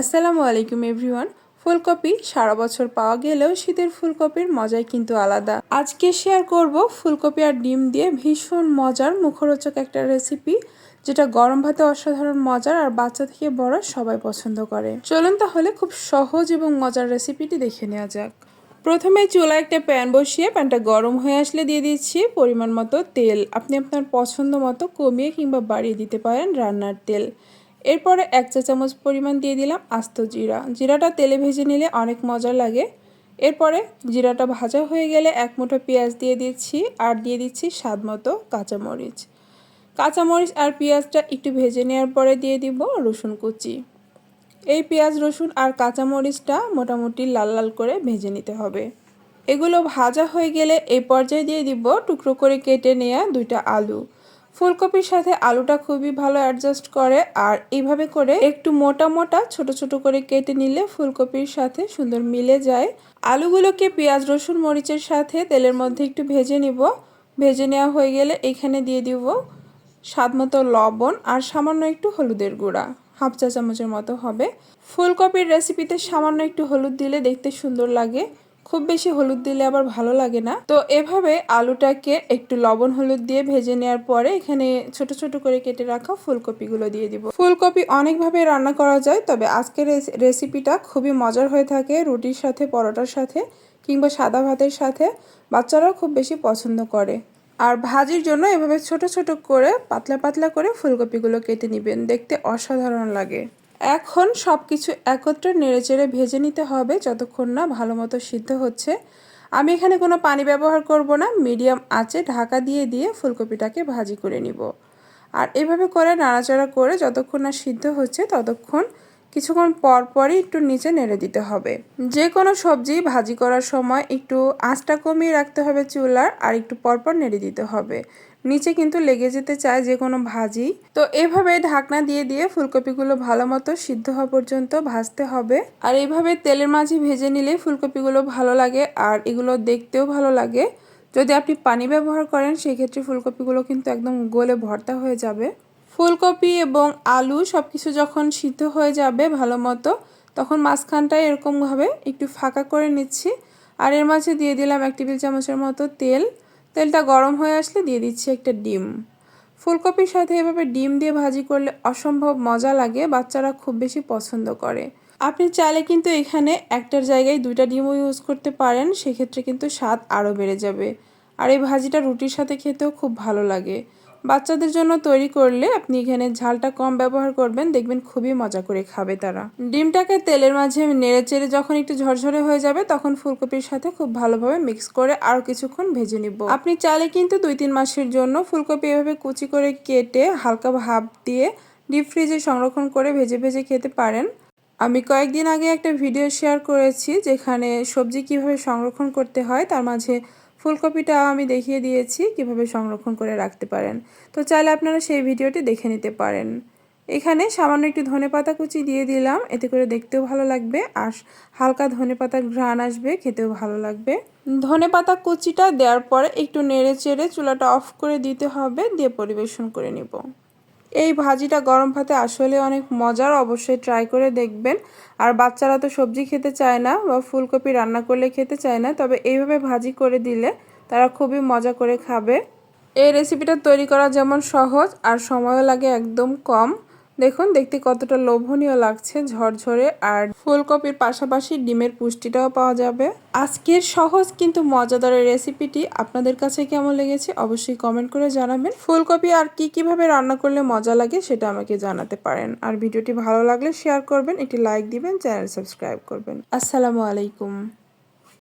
আসসালামু আলাইকুম এভরিওয়ান। ফুলকপি সারা বছর পাওয়া গেলেও শীতের ফুলকপির মজাই কিন্তু আলাদা। আজকে শেয়ার করব ফুলকপি আর ডিম দিয়ে ভীষণ মজার মুখরোচক একটা রেসিপি যেটা গরম ভাতে অসাধারণ মজার আর বাচ্চা থেকে বড় সবাই পছন্দ করে। চলুন তাহলে খুব সহজ এবং মজার রেসিপিটি দেখে নেওয়া যাক। প্রথমে চুলায় একটা প্যান বসিয়ে প্যানটা গরম হয়ে আসলে দিয়ে দিচ্ছি পরিমাণ মতো তেল। আপনি আপনার পছন্দ মতো কমিয়ে কিংবা বাড়িয়ে দিতে পারেন রান্নার তেল। এরপরে এক চা চামচ পরিমাণ দিয়ে দিলাম আস্ত জিরা। জিরাটা তেলে ভেজে নিলে অনেক মজা লাগে। এরপরে জিরাটা ভাজা হয়ে গেলে এক মুঠো পেঁয়াজ দিয়ে দিচ্ছি আর দিয়ে দিচ্ছি স্বাদ মতো কাঁচামরিচ। কাঁচামরিচ আর পেঁয়াজটা একটু ভেজে নেওয়ার পরে দিয়ে দিব রসুন কুচি। এই পেঁয়াজ, রসুন আর কাঁচামরিচটা মোটামুটি লাল লাল করে ভেজে নিতে হবে। এগুলো ভাজা হয়ে গেলে এই পর্যায়ে দিয়ে দিব টুকরো করে কেটে নেওয়া দুইটা আলু। ফুলকপির সাথে আলুটা খুবই ভালো অ্যাডজাস্ট করে আর এইভাবে করে একটু মোটা মোটা ছোট ছোট করে কেটে নিলে ফুলকপির সাথে সুন্দর মিলে যায়। আলুগুলোকে পেঁয়াজ, রসুন, মরিচের সাথে তেলের মধ্যে একটু ভেজে নিব। ভেজে নেওয়া হয়ে গেলে এখানে দিয়ে দিব স্বাদ মতো লবণ আর সামান্য একটু হলুদের গুঁড়া, হাফ চা চামচের মতো হবে। ফুলকপির রেসিপিতে সামান্য একটু হলুদ দিলে দেখতে সুন্দর লাগে। খুব বেশি হলুদ দিলে আবার ভালো লাগে না। তো এভাবে আলুটাকে একটু লবণ হলুদ দিয়ে ভেজে নেওয়ার পরে এখানে ছোট ছোট করে কেটে রাখা ফুলকপিগুলো দিয়ে দিব। ফুলকপি অনেকভাবে রান্না করা যায়, তবে আজকের রেসিপিটা খুবই মজার হয়ে থাকে রুটির সাথে, পরোটার সাথে কিংবা সাদা ভাতের সাথে। বাচ্চারাও খুব বেশি পছন্দ করে। আর ভাজির জন্য এভাবে ছোট ছোট করে, পাতলা পাতলা করে ফুলকপিগুলো কেটে নেবেন। দেখতে অসাধারণ লাগে। এখন সব কিছু একত্রে নেড়েচেড়ে ভেজে নিতে হবে যতক্ষণ না ভালো মতো সিদ্ধ হচ্ছে। আমি এখানে কোনো পানি ব্যবহার করব না, মিডিয়াম আঁচে ঢাকা দিয়ে দিয়ে ফুলকপিটাকে ভাজি করে নিব। আর এভাবে করে নাড়াচাড়া করে যতক্ষণ না সিদ্ধ হচ্ছে ততক্ষণ কিছুক্ষণ পর পরই একটু নিচে নেড়ে দিতে হবে। যে কোনো সবজি ভাজি করার সময় একটু আঁচটা কমিয়ে রাখতে হবে চুলার আর একটু পরপর নেড়ে দিতে হবে। নিচে কিন্তু লেগে যেতে চায় যে কোনো ভাজি। তো এভাবে ঢাকনা দিয়ে দিয়ে ফুলকপিগুলো ভালো মতো সিদ্ধ হওয়া পর্যন্ত ভাজতে হবে। আর এইভাবে তেলের মাঝে ভেজে নিলে ফুলকপিগুলো ভালো লাগে আর এগুলো দেখতেও ভালো লাগে। যদি আপনি পানি ব্যবহার করেন, সেক্ষেত্রে ফুলকপিগুলো কিন্তু একদম গলে ভর্তা হয়ে যাবে। ফুলকপি এবং আলু সব কিছু যখন সিদ্ধ হয়ে যাবে ভালো মতো, তখন মাঝখানটায় এরকমভাবে একটু ফাঁকা করে নিচ্ছি। আর এর মাঝে দিয়ে দিলাম এক টেবিল চামচের মতো তেল। তেলটা গরম হয়ে আসলে দিয়ে দিচ্ছি একটা ডিম। ফুলকপির সাথে এভাবে ডিম দিয়ে ভাজি করলে অসম্ভব মজা লাগে, বাচ্চারা খুব বেশি পছন্দ করে। আপনি চাইলে কিন্তু এখানে একটার জায়গায় দুইটা ডিমও ইউজ করতে পারেন, সেক্ষেত্রে কিন্তু স্বাদ আরও বেড়ে যাবে। আর এই ভাজিটা রুটির সাথে খেতেও খুব ভালো লাগে। বাচ্চাদের জন্য তৈরি করলে আপনি এখানে ঝালটা কম ব্যবহার করবেন, দেখবেন খুবই মজা করে খাবে তারা। ডিমটাকে তেলের মাঝে নেড়ে চেড়ে যখন একটু ঝরঝরে হয়ে যাবে, তখন ফুলকপির সাথে খুব ভালোভাবে মিক্স করে আরও কিছুক্ষণ ভেজে নিব। আপনি চাইলে কিন্তু দুই তিন মাসের জন্য ফুলকপি এভাবে কুচি করে কেটে হালকা ভাপ দিয়ে ডিপ ফ্রিজে সংরক্ষণ করে ভেজে ভেজে খেতে পারেন। আমি কয়েকদিন আগে একটা ভিডিও শেয়ার করেছি, যেখানে সবজি কীভাবে সংরক্ষণ করতে হয়, তার মাঝে ফুলকপিটা আমি দেখিয়ে দিয়েছি, কীভাবে সংরক্ষণ করে রাখতে পারেন। তো চাইলে আপনারা সেই ভিডিওটি দেখে নিতে পারেন। এখানে সামান্য একটু ধনে পাতা কুচি দিয়ে দিলাম, এতে করে দেখতেও ভালো লাগবে, আর হালকা ধনে পাতার ঘ্রাণ আসবে, খেতেও ভালো লাগবে। ধনে পাতা কুচিটা দেওয়ার পরে একটু নেড়ে চেড়ে চুলাটা অফ করে দিতে হবে, দিয়ে পরিবেশন করে নিব। এই ভাজিটা গরম ভাতে আসলে অনেক মজার, অবশ্যই ট্রাই করে দেখবেন। আর বাচ্চারা তো সবজি খেতে চায় না বা ফুলকপি রান্না করলে খেতে চায় না, তবে এইভাবে ভাজি করে দিলে তারা খুবই মজা করে খাবে। এই রেসিপিটা তৈরি করা যেমন সহজ আর সময়ও লাগে একদম কম। দেখুন, দেখতে কতটা লোভনীয় লাগছে ঝরঝরে আর ফুলকপির পাশাপাশি ডিমের পুষ্টিটাও পাওয়া যাবে। আজকের সহজ কিন্তু মজাদার রেসিপিটি আপনাদের কাছে কেমন লেগেছে অবশ্যই কমেন্ট করে জানাবেন। ফুলকপি আর কি কীভাবে রান্না করলে মজা লাগে সেটা আমাকে জানাতে পারেন। আর ভিডিওটি ভালো লাগলে শেয়ার করবেন, একটি লাইক দিবেন চ্যানেল সাবস্ক্রাইব করবেন। আসসালামু আলাইকুম।